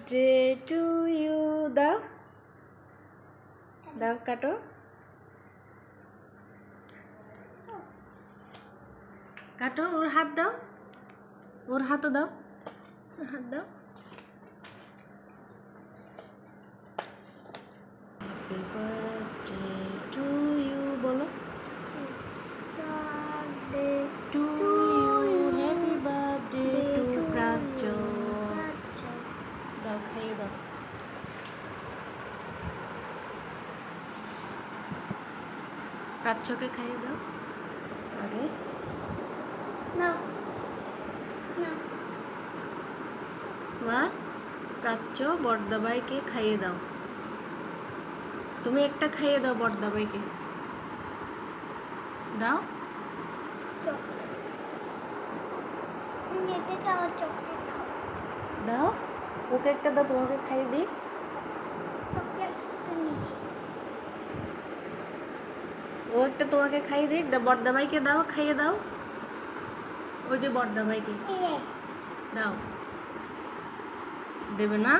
Birthday to you দাও। দাও, কাটো। কাটো, ওর হাত দাও। ওর হাতও দাও। হাত দাও। হ্যাপি দাও খাইয়ে দাও প্রাচ্যকে খাইয়ে দাও আগে এবার প্রাচ্য বর্দাবাইকে খাইয়ে দাও তুমি একটা খাইয়ে দাও বর্দাবাইকে দাও দাও ওকে একটা দাও তোমাকে খাইয়ে দিই। ও একটা তোমাকে খাইয়ে দিক। বর্দা ভাইকে দাও খাইয়ে দাও। ওই যে বর্দাবাইকে দাও। দেবে না?